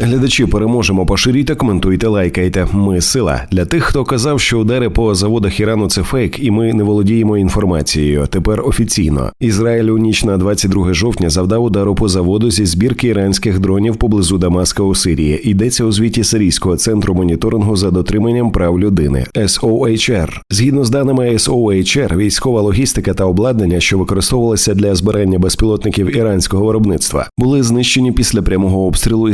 Глядачі переможемо, поширюйте, коментуйте, лайкайте. Ми сила для тих, хто казав, що удари по заводах Ірану це фейк, і ми не володіємо інформацією. Тепер офіційно Ізраїль у ніч на 22 жовтня завдав удару по заводу зі збірки іранських дронів поблизу Дамаска у Сирії. Йдеться у звіті Сирійського центру моніторингу за дотриманням прав людини SOHR. Згідно з даними SOHR, військова логістика та обладнання, що використовувалися для збирання безпілотників іранського виробництва, були знищені після прямого обстрілу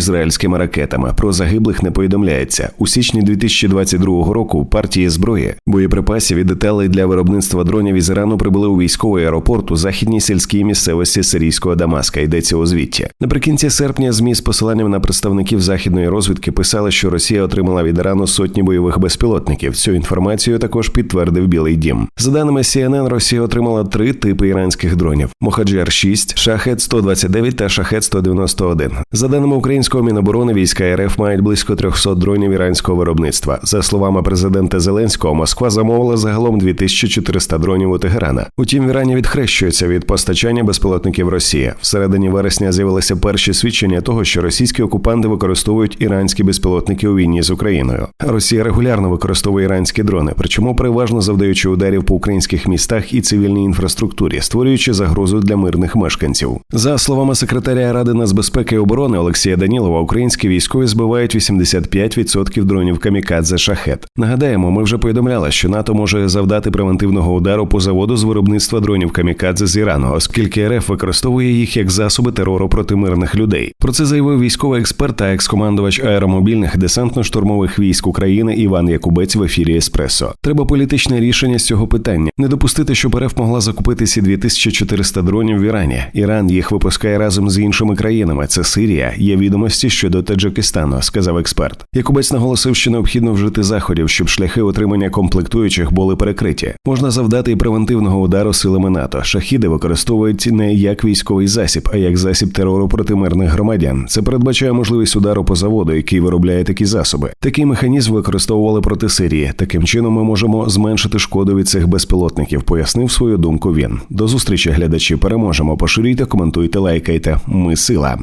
ізраїльськими ракетами. Про загиблих не повідомляється у січні 2022 року. Партії зброї, боєприпасів і деталей для виробництва дронів із Ірану прибули у військовий аеропорт у західній сільській місцевості сирійського Дамаска. Йдеться у звіті. Наприкінці серпня змі з посиланням на представників західної розвідки писали, що Росія отримала від Ірану сотні бойових безпілотників. Цю інформацію також підтвердив Білий Дім. За даними CNN, Росія отримала три типи іранських дронів: Мохаджер 6 Шахет 129 та Шахет 191 За даними українського міноборони, війська РФ мають близько 300 дронів іранського виробництва. За словами президента Зеленського, Москва замовила загалом 2400 дронів у Тегерана. Утім, в Ірані відхрещується від постачання безпілотників Росії. Всередині вересня з'явилися перші свідчення того, що російські окупанти використовують іранські безпілотники у війні з Україною. Росія регулярно використовує іранські дрони, причому переважно завдаючи ударів по українських містах і цивільній інфраструктурі, створюючи загрозу для мирних мешканців. За словами секретаря Ради нацбезпеки і оборони Олексія Данілова, українські військові збивають 85% дронів камікадзе шахет. Нагадаємо, ми вже повідомляли, що НАТО може завдати превентивного удару по заводу з виробництва дронів камікадзе з Ірану, оскільки РФ використовує їх як засоби терору проти мирних людей. Про це заявив військовий експерт та екс-командувач аеромобільних десантно-штурмових військ України Іван Якубець в ефірі Еспресо. Треба політичне рішення з цього питання. Не допустити, щоб РФ могла закупити ці 2400 дронів в Ірані. Іран їх випускає разом з іншими країнами. Це Сирія. Є відомості щодо Таджикистану, сказав експерт. Якубець наголосив, що необхідно вжити заходів, щоб шляхи отримання комплектуючих були перекриті. Можна завдати і превентивного удару силами НАТО. Шахіди використовують не як військовий засіб, а як засіб терору проти мирних громадян. Це передбачає можливість удару по заводу, який виробляє такі засоби. Такий механізм використовували проти Сирії. Таким чином ми можемо зменшити шкоду від цих безпілотників. Пояснив свою думку. Він до зустрічі глядачі. Переможемо. Поширюйте, коментуйте, лайкайте. Ми сила.